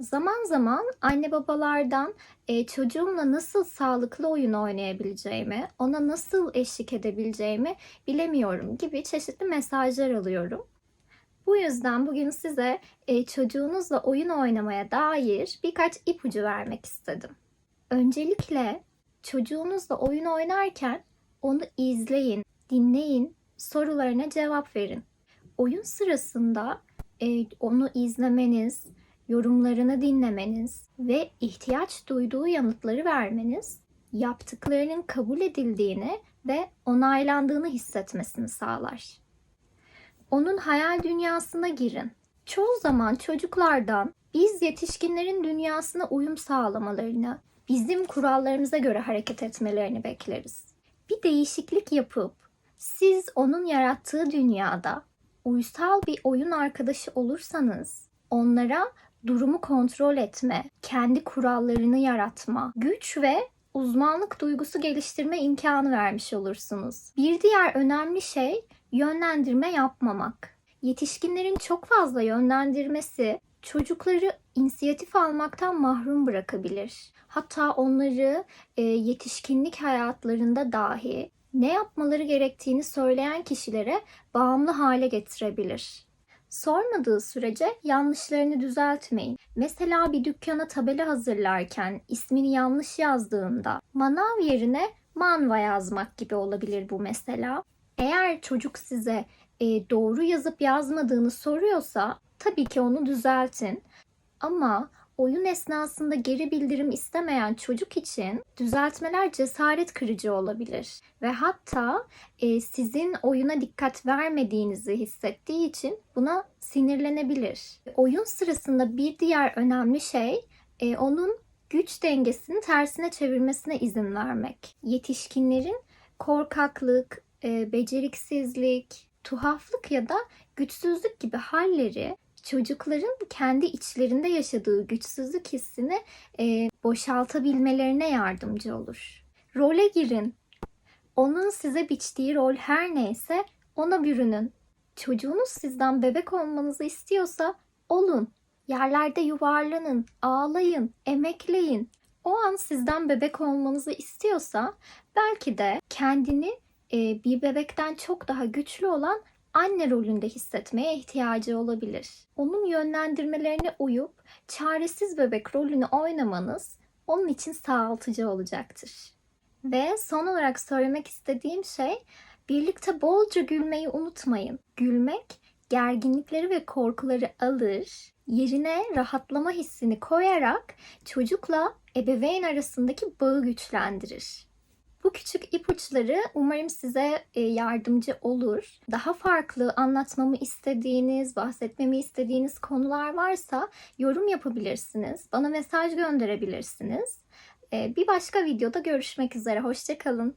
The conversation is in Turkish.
Zaman zaman anne babalardan e, çocuğumla nasıl sağlıklı oyun oynayabileceğimi, ona nasıl eşlik edebileceğimi bilemiyorum gibi çeşitli mesajlar alıyorum. Bu yüzden bugün size e, çocuğunuzla oyun oynamaya dair birkaç ipucu vermek istedim. Öncelikle çocuğunuzla oyun oynarken onu izleyin, dinleyin, sorularına cevap verin. Oyun sırasında e, onu izlemeniz, yorumlarını dinlemeniz ve ihtiyaç duyduğu yanıtları vermeniz yaptıklarının kabul edildiğini ve onaylandığını hissetmesini sağlar. Onun hayal dünyasına girin. Çoğu zaman çocuklardan biz yetişkinlerin dünyasına uyum sağlamalarını, bizim kurallarımıza göre hareket etmelerini bekleriz. Bir değişiklik yapıp siz onun yarattığı dünyada uysal bir oyun arkadaşı olursanız onlara durumu kontrol etme, kendi kurallarını yaratma, güç ve uzmanlık duygusu geliştirme imkanı vermiş olursunuz. Bir diğer önemli şey yönlendirme yapmamak. Yetişkinlerin çok fazla yönlendirmesi çocukları inisiyatif almaktan mahrum bırakabilir. Hatta onları e, yetişkinlik hayatlarında dahi ne yapmaları gerektiğini söyleyen kişilere bağımlı hale getirebilir. Sormadığı sürece yanlışlarını düzeltmeyin. Mesela bir dükkana tabela hazırlarken ismini yanlış yazdığında manav yerine manva yazmak gibi olabilir bu mesela. Eğer çocuk size e, doğru yazıp yazmadığını soruyorsa tabii ki onu düzeltin. Ama oyun esnasında geri bildirim istemeyen çocuk için düzeltmeler cesaret kırıcı olabilir ve hatta e, sizin oyuna dikkat vermediğinizi hissettiği için buna sinirlenebilir. Oyun sırasında bir diğer önemli şey e, onun güç dengesini tersine çevirmesine izin vermek. Yetişkinlerin korkaklık, e, beceriksizlik, tuhaflık ya da güçsüzlük gibi halleri çocukların kendi içlerinde yaşadığı güçsüzlük hissini e, boşaltabilmelerine yardımcı olur. Role girin. Onun size biçtiği rol her neyse ona bürünün. Çocuğunuz sizden bebek olmanızı istiyorsa olun. Yerlerde yuvarlanın, ağlayın, emekleyin. O an sizden bebek olmanızı istiyorsa belki de kendini e, bir bebekten çok daha güçlü olan anne rolünde hissetmeye ihtiyacı olabilir. Onun yönlendirmelerine uyup çaresiz bebek rolünü oynamanız onun için sağaltıcı olacaktır. Ve son olarak söylemek istediğim şey birlikte bolca gülmeyi unutmayın. Gülmek gerginlikleri ve korkuları alır, yerine rahatlama hissini koyarak çocukla ebeveyn arasındaki bağı güçlendirir. Bu küçük ipuçları umarım size e, yardımcı olur. Daha farklı anlatmamı istediğiniz, bahsetmemi istediğiniz konular varsa yorum yapabilirsiniz. Bana mesaj gönderebilirsiniz. E, Bir başka videoda görüşmek üzere. Hoşçakalın.